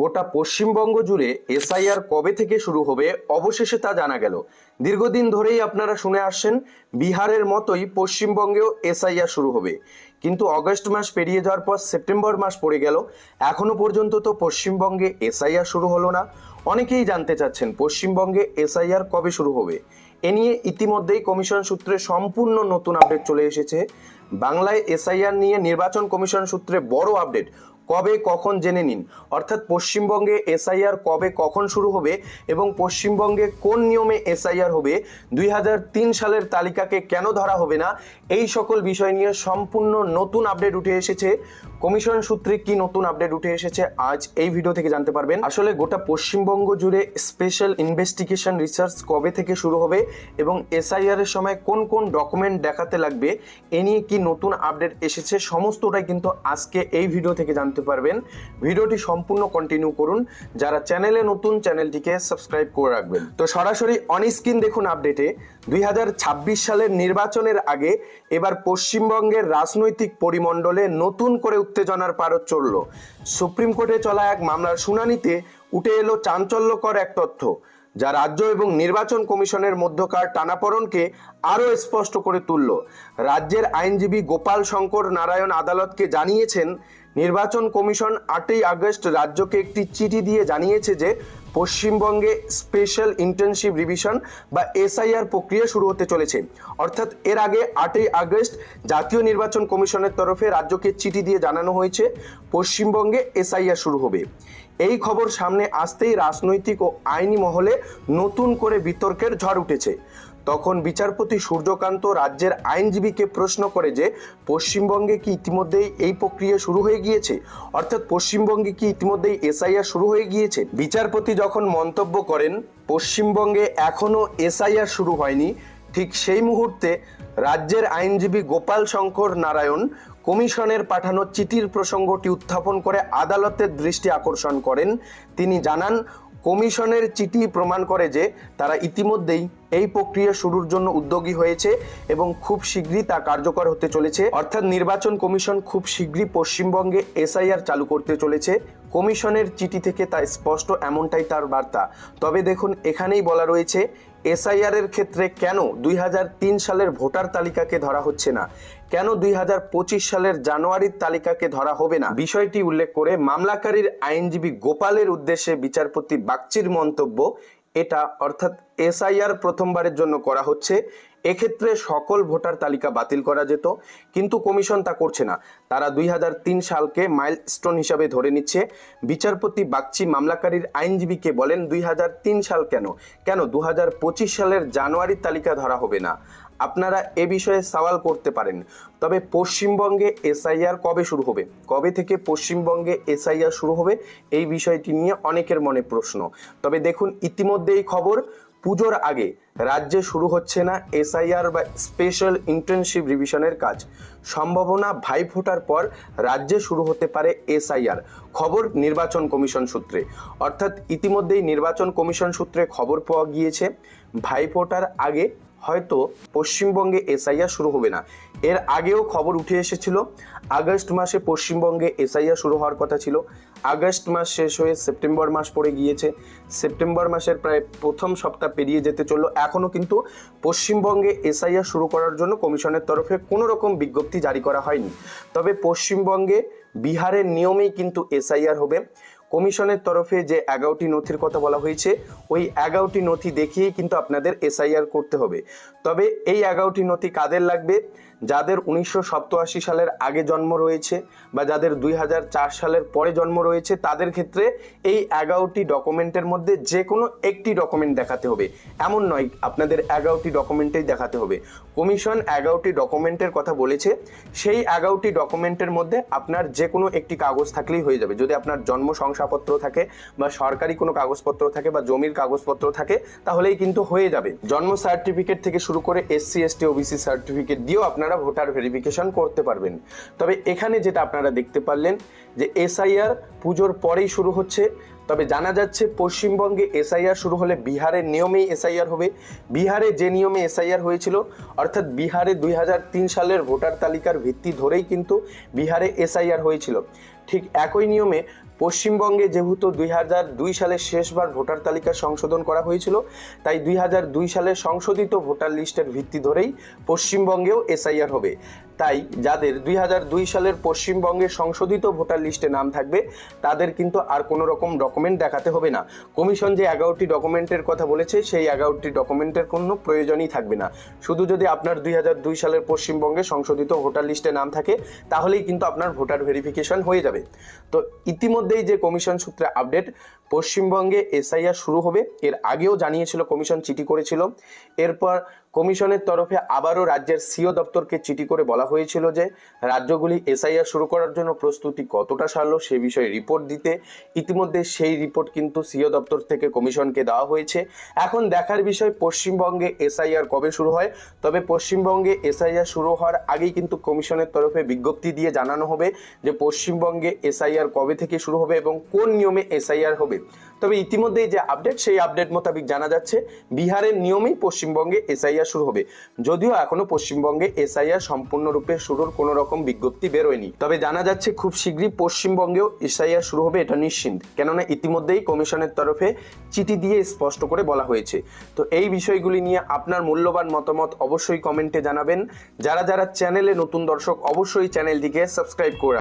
গোটা পশ্চিমবঙ্গ জুড়ে এসআইআর কবে থেকে শুরু হবে অবশেষে তা জানা গেল। দীর্ঘদিন ধরেই আপনারা শুনে আসছেন, বিহারের মতোই পশ্চিমবঙ্গেও এসআইআর শুরু হবে। কিন্তু অগস্ট মাস পেরিয়ে যাওয়ার পর সেপ্টেম্বর মাস পড়ে গেল। এখনও পর্যন্ত তো পশ্চিমবঙ্গে এসআইআর শুরু হলো না। অনেকেই জানতে চাচ্ছেন, পশ্চিমবঙ্গে এসআইআর কবে শুরু হবে? এ নিয়ে ইতিমধ্যেই কমিশন সূত্রে সম্পূর্ণ নতুন আপডেট চলে এসেছে। বাংলায় এসআইআর নিয়ে নির্বাচন কমিশন সূত্রে বড় আপডেট। কবে কখন জেনে নিন। অর্থাৎ পশ্চিমবঙ্গে এসআইআর কবে কখন শুরু হবে এবং পশ্চিমবঙ্গে কোন নিয়মে এসআইআর হবে, দুই হাজার তিন সালের তালিকাকে কেন ধরা হবে না, এই সকল বিষয় নিয়ে সম্পূর্ণ নতুন আপডেট উঠে এসেছে। কমিশন সূত্রে কি নতুন আপডেট উঠে এসেছে, আজ এই ভিডিও থেকে জানতে পারবেন। আসলে গোটা পশ্চিমবঙ্গ জুড়ে স্পেশাল ইনভেস্টিগেশন রিসার্চ কবে থেকে শুরু হবে এবং এসআইআর এর সময় কোন কোন ডকুমেন্ট দেখাতে লাগবে, এ নিয়ে কি নতুন আপডেট এসেছে, সমস্তটাই কিন্তু আজকে এই ভিডিও থেকে জানতে পারবেন। ভিডিওটি সম্পূর্ণ কন্টিনিউ করুন। যারা চ্যানেলে নতুন চ্যানেলটিকে সাবস্ক্রাইব করে রাখবেন। তো সরাসরি অন স্ক্রিন দেখুন আপডেটে দুই হাজার ছাব্বিশ সালের নির্বাচনের আগে এবার পশ্চিমবঙ্গের রাজনৈতিক পরিমণ্ডলে নতুন করে উত্তেজনার পারদ চলল। সুপ্রিম কোর্টে চলা এক মামলার শুনানিতে উঠে এলো চাঞ্চল্যকর এক তথ্য, যা রাজ্য এবং নির্বাচন কমিশনের মধ্যকার টানাপড়নকে আরও স্পষ্ট করে তুলল। রাজ্যের আইনজীবী গোপাল শঙ্কর নারায়ণ আদালতকে জানিয়েছেন, নির্বাচন কমিশন আটই আগস্ট রাজ্যকে একটি চিঠি দিয়ে জানিয়েছে যে পশ্চিমবঙ্গে স্পেশাল ইন্টার্নশিপ রিভিশন বা এসআইআর প্রক্রিয়া শুরু হতে চলেছে। অর্থাৎ এর আগে আটই আগস্ট জাতীয় নির্বাচন কমিশনের তরফে রাজ্যকে চিঠি দিয়ে জানানো হয়েছে, পশ্চিমবঙ্গে এসআইআর শুরু হবে। এই খবর সামনে আসতেই রাজনৈতিক ও আইনি মহলে নতুন করে বিতর্কের ঝড় উঠেছে। তখন বিচারপতি সূর্যকান্ত রাজ্যের আইনজীবীকে প্রশ্ন করে যে, পশ্চিমবঙ্গে কি ইতিমধ্যেই এই প্রক্রিয়া শুরু হয়ে গিয়েছে? অর্থাৎ পশ্চিমবঙ্গে কি ইতিমধ্যেই এসআইআর শুরু হয়ে গিয়েছে? বিচারপতি যখন মন্তব্য করেন, পশ্চিমবঙ্গে এখনও এসআইআর শুরু হয়নি, ঠিক সেই মুহূর্তে রাজ্যের আইনজীবী গোপাল শঙ্কর নারায়ণ কমিশনের পাঠানো চিঠির প্রসঙ্গটি উত্থাপন করে আদালতের দৃষ্টি আকর্ষণ করেন। তিনি জানান কমিশনের চিঠি প্রমাণ করে যে তারা ইতিমধ্যেই এই প্রক্রিয়া শুরুর জন্য উদ্যোগী হয়েছে এবং খুব শীঘ্রই তা কার্যকর হতে চলেছে। অর্থাৎ নির্বাচন কমিশন খুব শীঘ্রই পশ্চিমবঙ্গে এসআইআর চালু করতে চলেছে। কমিশনের চিঠি থেকে তা স্পষ্ট, এমনটাই তার বার্তা। তবে দেখুন, এখানেই বলা রয়েছে এসআইআর এর ক্ষেত্রে কেন দুই হাজার তিন সালের ভোটার তালিকাকে ধরা হচ্ছে না? কেন দুই হাজার পঁচিশ সালের জানুয়ারির তালিকাকে ধরা হবে না? বিষয়টি উল্লেখ করে মামলাকারীর আইনজীবী গোপালের উদ্দেশ্যে বিচারপতি বাগচির মন্তব্য এটা অর্থাৎ এসআইআর প্রথমবারের জন্য করা হচ্ছে। এক্ষেত্রে সকল ভোটার তালিকা বাতিল করা যেত, কিন্তু কমিশন তা করছে না। তারা দুই হাজার তিন সালকে মাইল স্টোন হিসাবে ধরে নিচ্ছে। বিচারপতি বাগচি মামলাকারীর আইনজীবীকে বলেন, দুই হাজার তিন সাল কেন? কেন দুই হাজার পঁচিশ সালের জানুয়ারির তালিকা ধরা হবে না? আপনারা এ বিষয়ে সওয়াল করতে পারেন। তবে পশ্চিমবঙ্গে এসআইআর কবে শুরু হবে? কবে থেকে পশ্চিমবঙ্গে এসআইআর শুরু হবে? এই বিষয়টি নিয়ে অনেকের মনে প্রশ্ন। তবে দেখুন ইতিমধ্যে এই খবর, পুজোর আগে রাজ্যে শুরু হচ্ছে না এসআইআর বা স্পেশাল ইন্টার্নশিপ রিভিশনের কাজ। সম্ভাবনা ভাইফোঁটার পর রাজ্যে শুরু হতে পারে এসআইআর। খবর নির্বাচন কমিশন সূত্রে। অর্থাৎ ইতিমধ্যেই নির্বাচন কমিশন সূত্রে খবর পাওয়া গিয়েছে ভাইফোঁটার আগে হয়তো পশ্চিমবঙ্গে এসআইআর শুরু হবে না। এর আগেও খবর উঠে এসেছিল, আগস্ট মাসে পশ্চিমবঙ্গে এসআইআর শুরু হওয়ার কথা ছিল। আগস্ট মাস শেষ হয়ে সেপ্টেম্বর মাস পড়ে গিয়েছে। সেপ্টেম্বর মাসের প্রায় প্রথম সপ্তাহ পেরিয়ে যেতে চলল। এখনও কিন্তু পশ্চিমবঙ্গে এসআইআর শুরু করার জন্য কমিশনের তরফে কোনো রকম বিজ্ঞপ্তি জারি করা হয়নি। তবে পশ্চিমবঙ্গে বিহারের নিয়মেই কিন্তু এসআইআর হবে। কমিশনের তরফে যে এগারোটি নথির কথা বলা হয়েছে, ওই এগারোটি নথি দেখিয়েই কিন্তু আপনাদের এসআইআর করতে হবে। তবে এই এগারোটি নথি কাদের লাগবে? যাদের উনিশশো সালের আগে জন্ম রয়েছে বা যাদের দুই হাজার চার সালের পরে জন্ম রয়েছে, তাদের ক্ষেত্রে এই এগারোটি ডকুমেন্টের মধ্যে যে কোনো একটি ডকুমেন্ট দেখাতে হবে। এমন নয়, আপনাদের এগারোটি ডকুমেন্টেই দেখাতে হবে। কমিশন এগারোটি ডকুমেন্টের কথা বলেছে। সেই এগারোটি ডকুমেন্টের মধ্যে আপনার যে কোনো একটি কাগজ থাকলেই হয়ে যাবে। যদি আপনার জন্ম শংসাপত্র থাকে বা সরকারি কোনো কাগজপত্র থাকে বা জমির কাগজপত্র থাকে, তাহলেই কিন্তু হয়ে যাবে। জন্ম সার্টিফিকেট থেকে শুরু করে এসসি, এসটি, ওবিসি সার্টিফিকেট দিয়েও আপনারা ভোটার ভেরিফিকেশন করতে পারবেন। তবে এখানে যেটা আপনারা দেখতে পারলেন, যে এসআইআর পুজোর পরেই শুরু হচ্ছে। তবে জানা যাচ্ছে পশ্চিমবঙ্গে এসআইআর শুরু হলে বিহারের নিয়মেই এসআইআর হবে। বিহারে যে নিয়মে এসআইআর হয়েছিল, অর্থাৎ বিহারে দুই হাজার তিন সালের ভোটার তালিকার ভিত্তি ধরেই কিন্তু বিহারে এসআইআর হয়েছিল। ঠিক একই নিয়মে পশ্চিমবঙ্গে যেহেতু দুই হাজার দুই সালে শেষবার ভোটার তালিকা সংশোধন করা হয়েছিল, তাই দুই হাজার দুই সালে সংশোধিত ভোটার লিস্টের ভিত্তি ধরেই পশ্চিমবঙ্গেও এসআইআর হবে। তাই যাদের দুই হাজার দুই সালের পশ্চিমবঙ্গে সংশোধিত ভোটার লিস্টে নাম থাকবে, তাদের কিন্তু আর কোনো রকম ডকুমেন্ট দেখাতে হবে না। কমিশন যে এগারোটি ডকুমেন্টের কথা বলেছে, সেই এগারোটি ডকুমেন্টের কোনো প্রয়োজনই থাকবে না। শুধু যদি আপনার দুই হাজার দুই সালের পশ্চিমবঙ্গে সংশোধিত ভোটার লিস্টে নাম থাকে, তাহলেই কিন্তু আপনার ভোটার ভেরিফিকেশন হয়ে যাবে। তো ইতিমধ্যেই যে কমিশন সূত্রে আপডেট পশ্চিমবঙ্গে এসআইআর শুরু হবে। এর আগেও জানিয়েছিল কমিশন চিঠি করেছিল। এরপর কমিশনের তরফে আবারও রাজ্যের সিও দপ্তরকে চিঠি করে বলা হয়েছিল যে, রাজ্যগুলি এসআইআর শুরু করার জন্য প্রস্তুতি কতটা সারলো সে বিষয়ে রিপোর্ট দিতে। ইতিমধ্যে সেই রিপোর্ট কিন্তু সিও দপ্তর থেকে কমিশনকে দেওয়া হয়েছে। এখন দেখার বিষয়, পশ্চিমবঙ্গে এসআইআর কবে শুরু হয়? তবে পশ্চিমবঙ্গে এসআইআর শুরু হওয়ার আগেই কিন্তু কমিশনের তরফে বিজ্ঞপ্তি দিয়ে জানানো হবে যে, পশ্চিমবঙ্গে এসআইআর কবে থেকে শুরু হবে এবং কোন নিয়মে এসআইআর হবে তবে ইতিমধ্যেই যে আপডেট সেই আপডেট মোতাবেক জানা যাচ্ছে বিহারের নিয়মেই পশ্চিমবঙ্গে এসআইআর শুরু হবে। যদিও এখনও পশ্চিমবঙ্গে এসআইআর সম্পূর্ণরূপে শুরুর কোনো রকম বিজ্ঞপ্তি বেরোয়নি। তবে জানা যাচ্ছে খুব শীঘ্রই পশ্চিমবঙ্গেও এসআইআর শুরু হবে এটা নিশ্চিন্ত। কেননা ইতিমধ্যেই কমিশনের তরফে চিঠি দিয়ে স্পষ্ট করে বলা হয়েছে। তো এই বিষয়গুলি নিয়ে আপনার মূল্যবান মতামত অবশ্যই কমেন্টে জানাবেন। যারা যারা চ্যানেলে নতুন দর্শক, অবশ্যই চ্যানেলটিকে সাবস্ক্রাইব করে